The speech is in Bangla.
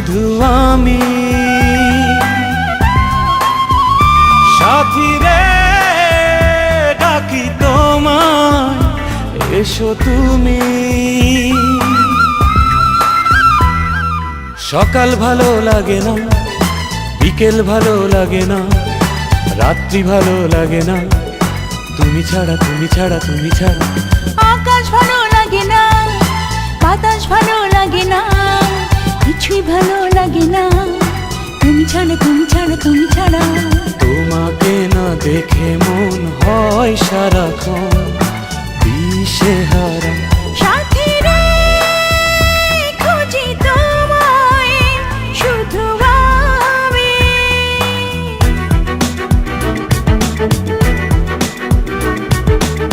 শুধু আমি। সাথী রে, ডাকি তোমায়, এসো তুমি। সকাল ভালো লাগে না, বিকেল ভালো লাগে না, রাত্রি ভালো লাগে না। তুমি ছাড়া তুমি ছাড়া তুমি ছাড়া। আকাশ ভালো লাগে না। লাগে না। তুমি ছাড়া তুমি ছাড়া তুমি ছাড়া। তোমাকে না দেখে মন হয় সারাক্ষণ। দিশে হারা